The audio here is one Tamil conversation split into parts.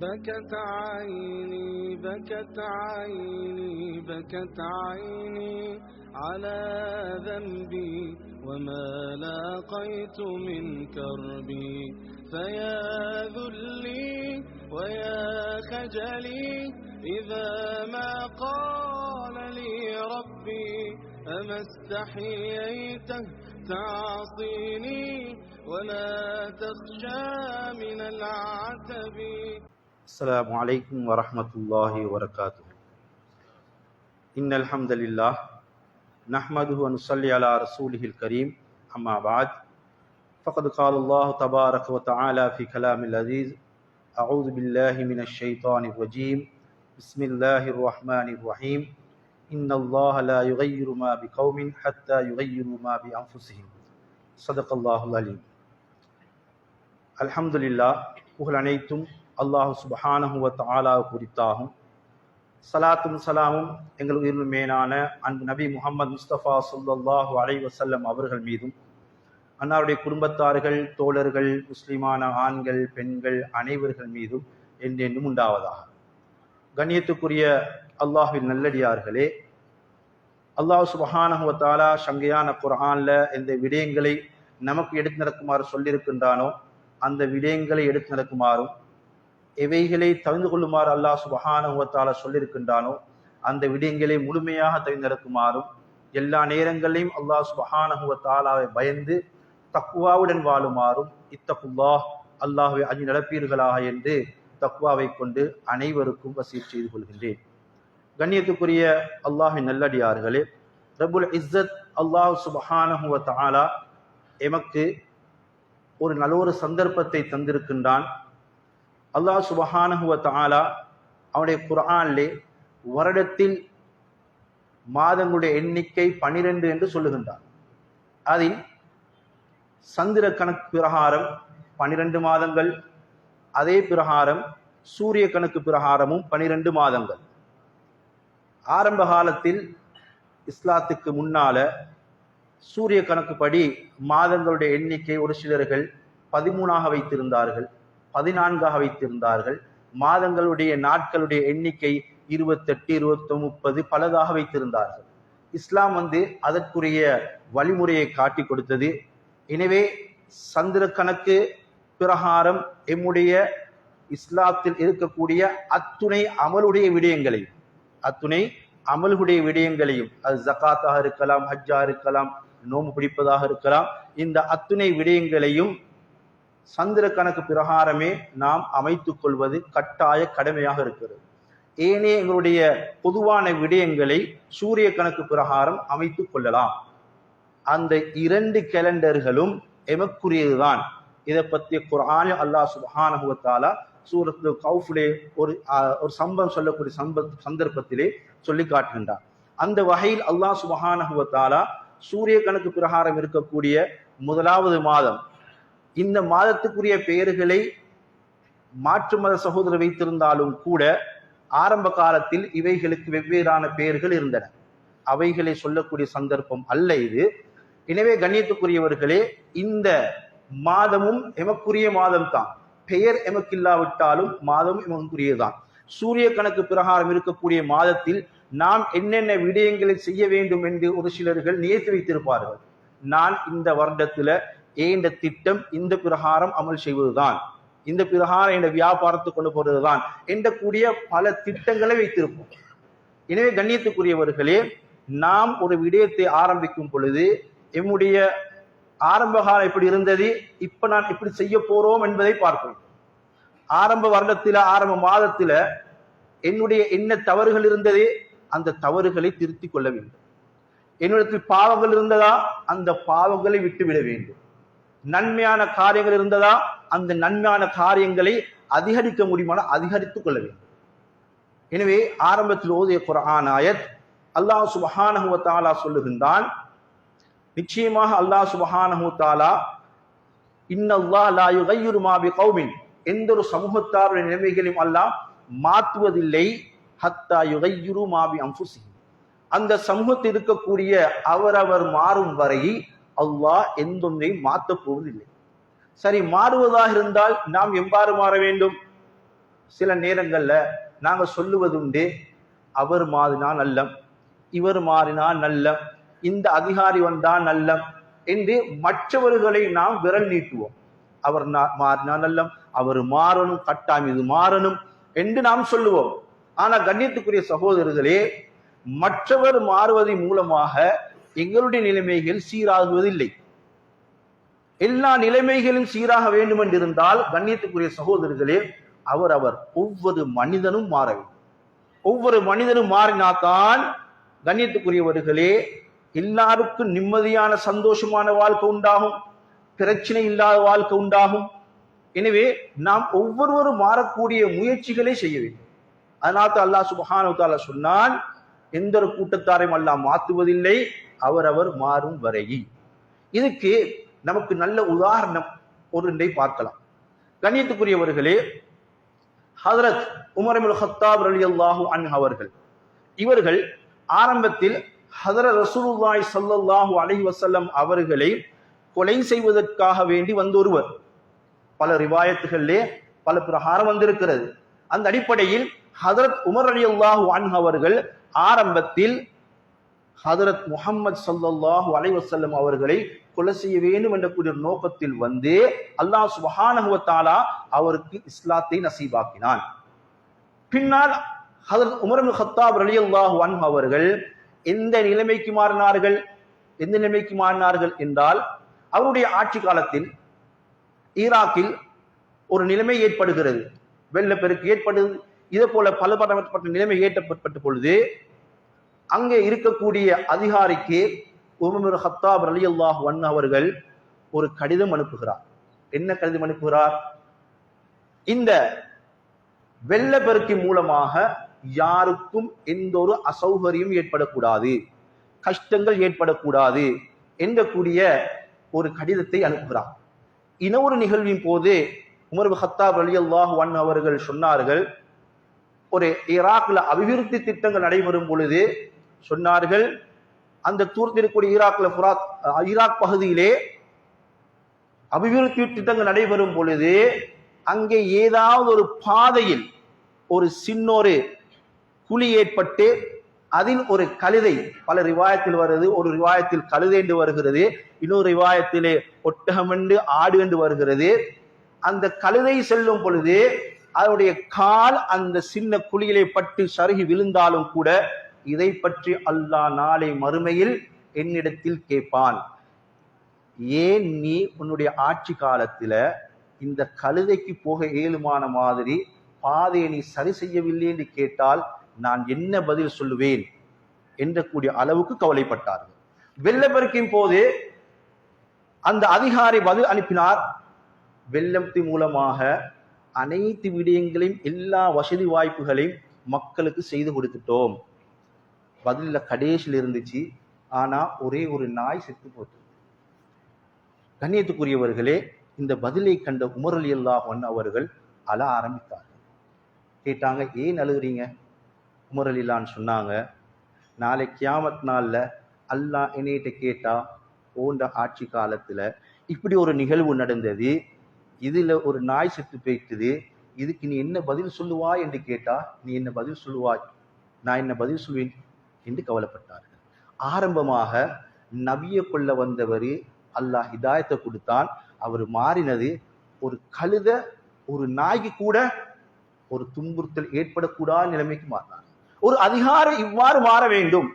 بكت عيني بكت عيني بكت عيني على ذنبي وما لاقيت من كربي. فيا ذلي ويا خجلي إذا ما قال لي ربي أما استحييت تعصيني ولا تخشى من العتب. السلام عليكم ورحمة الله وبركاته إن الحمد لله نحمده ونصلي على رسوله الكريم أما بعد فقد قال الله تبارك وتعالى في كلام العزيز أعوذ بالله من الشيطان الرجيم بسم الله الرحمن الرحيم إن الله لا يغير ما بقوم حتى يغيروا ما بأنفسهم صدق الله العليم அல்ஹம்துலில்லா புகழ் அனைத்தும் அல்லாஹு சுபஹானஹுவத் வ குறித்தாகும். சலாத்தும் சலாமும் எங்கள் உயிர் மேலான அன்பு நபி முகமது முஸ்தபா சுல்லாஹு அலை வசல்லம் அவர்கள் மீதும் அன்னாருடைய குடும்பத்தார்கள் தோழர்கள் முஸ்லிமான ஆண்கள் பெண்கள் அனைவர்கள் மீதும் என்றென்றும் உண்டாவதாக. கண்ணியத்துக்குரிய அல்லாஹ்வின் நல்லடியார்களே அல்லாஹ் சுபஹானஹுவத்தாலா சங்கையான குரானில் இந்த விடயங்களை நமக்கு எடுத்து நடக்குமாறு சொல்லியிருக்கின்றானோ அந்த விடயங்களை எடுத்து நடக்குமாறும் எவைகளை தவிர்ந்து கொள்ளுமாறு அல்லாஹ் சுபஹானுவத்தால சொல்லியிருக்கின்றானோ அந்த விடயங்களை முழுமையாக தவிர்ந்து எல்லா நேரங்களிலும் அல்லாஹ் சுபஹானுவத்தாலாவை பயந்து தக்குவாவுடன் வாழுமாறும் இத்தகுல்லாஹ் அல்லாஹுவை அஞ்சு நடப்பீர்களாக என்று தக்குவாவை கொண்டு அனைவருக்கும் வசீர் செய்து கொள்கின்றேன். கண்ணியத்துக்குரிய அல்லாஹின் நல்லடியார்களே ரபுல் இஸ்ஸத் அல்லாஹ் சுபஹானஹுவ தாலா எமக்கு ஒரு நல்ல ஒரு சந்தர்ப்பத்தை தந்திருக்கின்றான். அல்லாஹ் சுபஹானஹுவத் ஆலா அவனுடைய குரானிலே வருடத்தில் மாதங்களுடைய எண்ணிக்கை பனிரெண்டு என்று சொல்லுகின்றான். அதில் சந்திர கணக்கு பிரகாரம் பனிரெண்டு மாதங்கள் அதே பிரகாரம் சூரிய கணக்கு பிரகாரமும் பனிரெண்டு மாதங்கள். ஆரம்ப காலத்தில் இஸ்லாத்துக்கு முன்னால சூரிய கணக்குப்படி மாதங்களுடைய எண்ணிக்கை ஒரு சிலர்கள் பதிமூணாக வைத்திருந்தார்கள். பதினான்காக வைத்திருந்தார்கள். மாதங்களுடைய நாட்களுடைய எண்ணிக்கை இருபத்தெட்டு இருபத்தி முப்பது பலதாக வைத்திருந்தார்கள். இஸ்லாம் வந்து அதற்குரிய வழிமுறையை காட்டி கொடுத்தது. எனவே சந்திர கணக்கு பிரகாரம் எம்முடைய இஸ்லாத்தில் இருக்கக்கூடிய அத்துணை அமலுடைய விடயங்களையும் அத்துணை அமல்களுடைய விடயங்களையும் அது ஜக்காத்தாக இருக்கலாம் ஹஜ்ஜா இருக்கலாம் நோம்பு பிடிப்பதாக இருக்கலாம் இந்த அத்துணை விடயங்களையும் சந்திர கணக்கு பிரகாரமே நாம் அமைத்துக் கொள்வது கட்டாய கடமையாக இருக்கிறது. ஏனே எங்களுடைய பொதுவான விடயங்களை சூரிய கணக்கு பிரகாரம் அமைத்துக் கொள்ளலாம். அந்த இரண்டு கேலண்டர்களும் எமக்குரியதுதான். இதை பற்றி குரான் அல்லாஹ் சுபஹானஹுவத்தாலா சூரத்து கவுஃபுலே ஒரு ஒரு சம்பவம் சொல்லக்கூடிய சம்ப சந்தர்ப்பத்திலே சொல்லி காட்டுகின்றார். அந்த வகையில் அல்லாஹ் சுபஹானஹுவத்தாலா சூரிய கணக்கு பிரகாரம் இருக்கக்கூடிய முதலாவது மாதம் இந்த மாதத்துக்குரிய பெயர்களை மாற்று மத சகோதரர் வைத்திருந்தாலும் கூட ஆரம்ப காலத்தில் இவைகளுக்கு வெவ்வேறான பெயர்கள் இருந்தன. அவைகளை சொல்லக்கூடிய சந்தர்ப்பம் அல்ல இது. எனவே கண்ணியத்துக்குரியவர்களே இந்த மாதமும் எமக்குரிய மாதம் தான் பெயர் எமக்கில்லாவிட்டாலும் மாதம் எமக்குரியதான் சூரிய கணக்கு பிரகாரம் இருக்கக்கூடிய மாதத்தில் நாம் என்னென்ன விடயங்களை செய்ய வேண்டும் என்று ஒரு சிலர்கள் நியத்து வைத்திருப்பார்கள். நான் இந்த வருடத்துல இந்த திட்டம் இந்த பிரகாரம் அமல் செய்வதுதான். இந்த பிரகாரம் என்ற வியாபாரத்தை கொண்டு போறதுதான் என்ற கூடிய பல திட்டங்களை வைத்திருப்போம். எனவே கண்ணியத்துக்குரியவர்களே நாம் ஒரு விடயத்தை ஆரம்பிக்கும் பொழுது எம்முடைய ஆரம்ப காலம் எப்படி இருந்தது இப்ப நான் எப்படி செய்ய போறோம் என்பதை பார்ப்போம். ஆரம்ப வருடத்தில ஆரம்ப மாதத்தில என்னுடைய என்ன தவறுகள் இருந்தது அந்த தவறுகளை திருத்திக் கொள்ள வேண்டும். என்னிடத்தில் பாவங்கள் இருந்ததா அந்த பாவங்களை விட்டுவிட வேண்டும். நன்மையான காரியங்கள் இருந்ததா? அந்த நன்மையான காரியங்களை அதிகரிக்க முடியுமான அதிகரித்துக் கொள்ள வேண்டும். எனவே ஆரம்பத்தில் ஓதிய குரான் ஆயத் அல்லாஹ் சுபஹானஹு தாலா சொல்லுகின்றான் நிச்சயமாக அல்லாஹ் சுபஹானஹு தாலா இன்னல்லா லா யுகையுரு மா பிகௌமின். எந்த ஒரு சமூகத்தாருடைய நிலைமைகளையும் அல்லாஹ் மாற்றுவதில்லை. ஹத்தா யுகையுரு மாபி அம்புசி அந்த சமூகத்தில் இருக்கக்கூடிய அவரவர் மாறும் வரை அல்லாஹ் எந்தொன்றையும் மாற்றப் போவதில்லை. சரி மாறுவதாக இருந்தால் நாம் எவ்வாறு மாற வேண்டும்? சில நேரங்கள்ல நாங்க சொல்லுவதுண்டு அவர் மாறினா நல்லம் இவர் மாறினா நல்லம் இந்த அதிகாரி வந்தா நல்லம் என்று மற்றவர்களை நாம் விரல் நீட்டுவோம். அவர் நா- மாறினா நல்லம் அவர் மாறணும் கட்டாம் இது மாறணும் என்று நாம் சொல்லுவோம். ஆனா கண்ணியத்துக்குரிய சகோதரர்களே மற்றவர் மாறுவதன் மூலமாக எங்களுடைய நிலைமைகள் சீராகுவதில்லை. எல்லா நிலைமைகளும் சீராக வேண்டும் என்றிருந்தால் கண்ணியத்துக்குரிய சகோதரர்களே அவர் அவர் ஒவ்வொரு மனிதனும் மாற வேண்டும். ஒவ்வொரு மனிதனும் மாறினாதான் கண்ணியத்துக்குரியவர்களே எல்லாருக்கும் நிம்மதியான சந்தோஷமான வாழ்க்கை உண்டாகும். பிரச்சனை இல்லாத வாழ்க்கை உண்டாகும். எனவே நாம் ஒவ்வொருவரும் மாறக்கூடிய முயற்சிகளை செய்ய வேண்டும். அதனால்தான் அல்லாஹ் சுபஹானஹு சொன்னான் எந்த ஒரு கூட்டத்தாரையும் அல்லாஹ் மாற்றுவதில்லை. அவரவர் மாறும் வரையில் இதுக்கு நமக்கு நல்ல உதாரணம் ஒன்றை பார்க்கலாம். கண்ணியத்துக்குரியவர்களே ஹதரத் உமரமுல் ஹத்தாப் அல்லாஹ் அன் அவர்கள் இவர்கள் ஆரம்பத்தில் ஹதரத் ரசூலுல்லாய் ஸல்லல்லாஹு அலி வசல்லம் அவர்களை கொலை செய்வதற்காக வேண்டி வந்தொருவர் பல ரிவாயத்துகளிலே பல பிரகாரம் வந்திருக்கிறது. அந்த அடிப்படையில் ஹதரத் உமர் அலி அல்லாஹூ அன் அவர்கள் ஆரம்பத்தில் ஹதரத் முகமது சல்லாஹூ அலைவசல்லம் அவர்களை கொலை செய்ய வேண்டும் என்ற கூடிய நோக்கத்தில் வந்து அல்லாஹ் சுப்ஹானஹு அவருக்கு இஸ்லாத்தை நசீபாக்கினான். பின்னால் ஹதரத் உமரன் ஹத்தாப் அலி அல்லாஹ் அன்ஹு அவர்கள் எந்த நிலைமைக்கு மாறினார்கள்? எந்த நிலைமைக்கு மாறினார்கள் என்றால் அவருடைய ஆட்சி காலத்தில் ஈராக்கில் ஒரு நிலைமை ஏற்படுகிறது. வெள்ளப்பெருக்கு ஏற்படுது. இதே போல பலதரப்பட்ட நிலைமை ஏற்பட்ட பொழுது அங்கே இருக்கக்கூடிய அதிகாரிக்கு உமர் ஹத்தாப் அலி அல்லாஹ் வன் அவர்கள் ஒரு கடிதம் அனுப்புகிறார். என்ன கடிதம் அனுப்புகிறார்? இந்த வெள்ளப்பெருக்கின் மூலமாக யாருக்கும் எந்த ஒரு அசௌகரியம் ஏற்படக்கூடாது கஷ்டங்கள் ஏற்படக்கூடாது என்கக்கூடிய ஒரு கடிதத்தை அனுப்புகிறார். இன்னொரு நிகழ்வின் போது உமர் ஹத்தாப் அலி அல்லாஹ் வன் அவர்கள் சொன்னார்கள் ஒரு ஈராக்ல அபிவிருத்தி திட்டங்கள் நடைபெறும் பொழுது சொன்னார்கள். அந்த தூர்த்திருக்கூடிய ஈராக்ல புராத் ஈராக் பகுதியிலே அபிவிருத்தி திட்டங்கள் நடைபெறும் பொழுது அங்கே ஏதாவது ஒரு பாதையில் ஒரு சின்னொரு குழி ஏற்பட்டு அதில் ஒரு கழுதை பல ரிவாயத்தில் வருது ஒரு ரிவாயத்தில் கழுதை என்று வருகிறது இன்னொரு ரிவாயத்திலே ஒட்டகம் என்று ஆடு என்று வருகிறது. அந்த கழுதை செல்லும் பொழுது அதனுடைய கால் அந்த சின்ன குழியிலே பட்டு சருகி விழுந்தாலும் கூட இதை பற்றி அல்லாஹ் நாளை மறுமையில் என்னிடத்தில் கேட்பான். ஏன் நீ உன்னுடைய ஆட்சி காலத்துல இந்த கழுதைக்கு போக ஏழுமான மாதிரி பாதையை நீ சரி செய்யவில்லை என்று கேட்டால் நான் என்ன பதில் சொல்லுவேன்? என்ற கூடிய அளவுக்கு கவலைப்பட்டார்கள். வெள்ளப்பெருக்கின் போது அந்த அதிகாரி பதில் அனுப்பினார். வெள்ளத்தின் மூலமாக அனைத்து விடயங்களையும் எல்லா வசதி வாய்ப்புகளையும் மக்களுக்கு செய்து கொடுத்துட்டோம். பதிலில் கடைசியில் இருந்துச்சு. ஆனால் ஒரே ஒரு நாய் செத்து போச்சு. கண்ணியத்துக்குரியவர்களே இந்த பதிலை கண்ட உமர் அலி அல்லாஹ் அவர்கள் அழ ஆரம்பித்தார்கள். கேட்டாங்க ஏன் அழுகுறீங்க? உமர் அலிலான்னு சொன்னாங்க நாளை கியாமத் நாளில் அல்லாஹ் என்னையிட்ட கேட்டா போன்ற ஆட்சி காலத்தில் இப்படி ஒரு நிகழ்வு நடந்தது இதில் ஒரு நாய் செத்து போயிட்டுது இதுக்கு நீ என்ன பதில் சொல்லுவா? என்று கேட்டா நீ என்ன பதில் சொல்லுவாய்? நான் என்ன பதில் சொல்வேன்? என்று கவலைப்பட்டார்கள். ஆரம்பமாக நபியை கொள்ள வந்தவர் அல்லாஹ் ஹிதாயத்தை கொடுத்தான். அவர் மாறினது ஒரு கழுத ஒரு நாய்க்கு கூட ஒரு துன்புறுத்தல் ஏற்படக்கூடாத நிலைமைக்கு மாறினார். ஒரு அதிகாரி இவ்வாறு மாற வேண்டும்.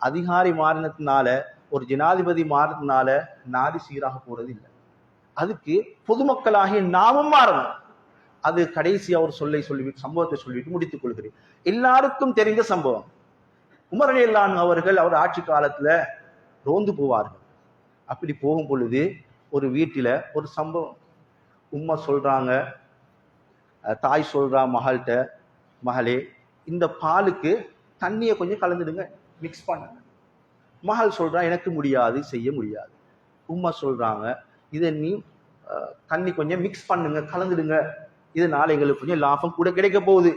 அதிகாரி மாறினதுனால ஒரு ஜனாதிபதி மாறினதுனால நாடு சீராக போறது இல்லை. அதுக்கு பொதுமக்களாகிய நாமும் மாறணும். அது கடைசி அவர் சொல்லை சொல்லிவிட்டு சம்பவத்தை சொல்லிவிட்டு முடித்துக் கொள்கிறேன். எல்லாருக்கும் தெரிந்த சம்பவம். உமர் அலியல்லான் அவர்கள் அவர் ஆட்சி காலத்துல ரோந்து போவார்கள். அப்படி போகும் பொழுது ஒரு வீட்டில ஒரு சம்பவம். உம்மா சொல்றாங்க தாய் சொல்றா மகள்கிட்ட மகளே இந்த பாலுக்கு தண்ணியை கொஞ்சம் கலந்துடுங்க மிக்ஸ் பண்ணுங்க. மகள் சொல்றா எனக்கு முடியாது செய்ய முடியாது. உம்மா சொல்றாங்க இதை நீ தண்ணி கொஞ்சம் மிக்ஸ் பண்ணுங்க கலந்துடுங்க. இதனால எங்களுக்கு கொஞ்சம் லாபம் கூட கிடைக்க போகுது.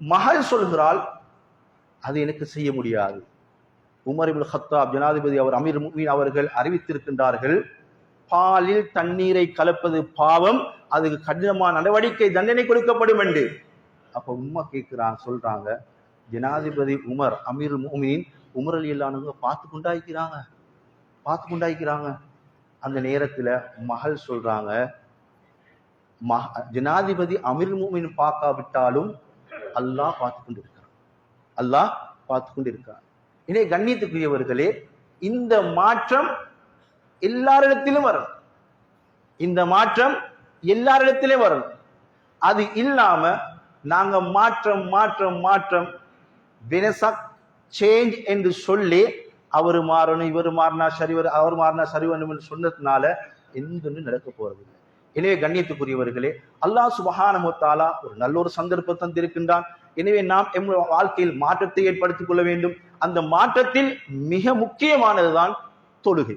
மகள் சொல்கிறாள் அது எனக்கு செய்ய முடியாது. உமர் ஹத்தாப் ஜனாதிபதி அவர் அமீர் முக்மீன் அவர்கள் அறிவித்திருக்கின்றார்கள் பாலில் தண்ணீரை கலப்பது பாவம் அதுக்கு கடினமான நடவடிக்கை தண்டனை கொடுக்கப்படும் என்று. அப்ப உம்மா கேட்கிறான் சொல்றாங்க ஜனாதிபதி உமர் அமீர் மூமின் உமர் அலி அல்லானுங்க பார்த்து கொண்டாய்க்கிறாங்க. பார்த்து கொண்டாய்க்கிறாங்க. அந்த நேரத்துல மகள் சொல்றாங்க ஜனாதிபதி அமீர் மூமின் பார்க்காவிட்டாலும் அல்லாஹ் பார்த்து கொண்டிருக்க அல்லாஹ் பார்த்து கொண்டிருக்கார் இனே கண்ணியத்துக்குரியவர்களே இந்த மாற்றம் எல்லாரிடத்திலும் வரும் இந்த மாற்றம் எல்லாரிடத்திலும் வரும் அது இல்லாம நாங்க மாற்றம் மாற்றம் மாற்றம் வினசக் சேஞ்ச் என்று சொல்லி அவர் மாறணும் இவர் மாறினா சரி வரும் அவர் மாறினா சரி வரும் என்று சொன்னதுனால எந்த ஒன்றும் நடக்க போறதில்லை. எனவே கண்ணியத்துக்குரியவர்களே அல்லாஹ் சுபஹானஹு ஒரு நல்ல ஒரு சந்தர்ப்பத்தை தந்திருக்கின்றான். எனவே நாம் எம்முடைய வாழ்க்கையில் மாற்றத்தை ஏற்படுத்திக் கொள்ள வேண்டும். அந்த மாற்றத்தில் மிக முக்கியமானதுதான் தொழுகை.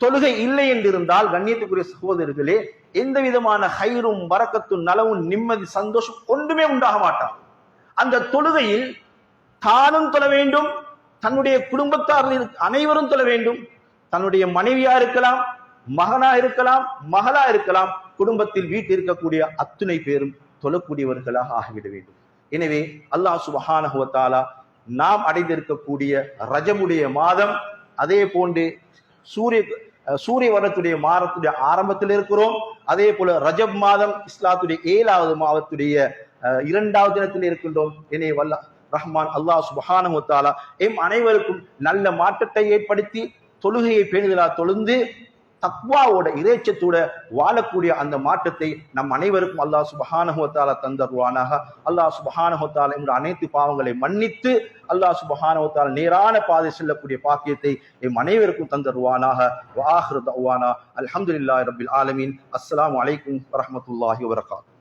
தொழுகை இல்லை என்றிருந்தால் கண்ணியத்துக்குரிய சகோதரர்களே எந்த விதமான ஹைரும் வரக்கத்தும் நலவும் நிம்மதி சந்தோஷம் ஒன்றுமே உண்டாக மாட்டான் அந்த தொழுகையில் தானும் தொழ வேண்டும் தன்னுடைய குடும்பத்தார் அனைவரும் தொழ வேண்டும். தன்னுடைய மனைவியா இருக்கலாம் மகனா இருக்கலாம் மகளா இருக்கலாம் குடும்பத்தில் வீட்டில் இருக்கக்கூடிய அத்துணை பேரும் தொழக்கூடியவர்களாக ஆகிவிட வேண்டும். எனவே அல்லாஹ் சுபஹானஹுவத்தாலா நாம் அடைந்திருக்கக்கூடிய ரஜமுடைய மாதம் அதே போன்று சூரிய சூரிய வருடத்துடைய மாதத்துடைய ஆரம்பத்தில் இருக்கிறோம். அதே போல ரஜப் மாதம் இஸ்லாத்துடைய ஏழாவது மாதத்துடைய இரண்டாவது தினத்தில் இருக்கின்றோம். எனவே வல்ல ரஹ்மான் அல்லாஹ் சுபஹானஹு வ எம் அனைவருக்கும் நல்ல மாற்றத்தை ஏற்படுத்தி தொழுகையை பேணுதலா தொழுந்து தக்வாவோட இறைச்சத்தோட வாழக்கூடிய அந்த மாற்றத்தை நம் அனைவருக்கும் அல்லாஹ் சுபஹானஹு தந்தருவானாக. அல்லாஹ் சுபஹானஹு வ அனைத்து பாவங்களை மன்னித்து அல்லாஹ் சுபஹானஹு நேரான பாதை செல்லக்கூடிய பாக்கியத்தை எம் அனைவருக்கும் தந்தருவானாக. வ ஆஹிரு தஅவானா அல்ஹம்துலில்லாஹி ஆலமீன். அஸ்லாம் அலைக்கும் வரமத்துல்லாஹி வபரகாத்துஹு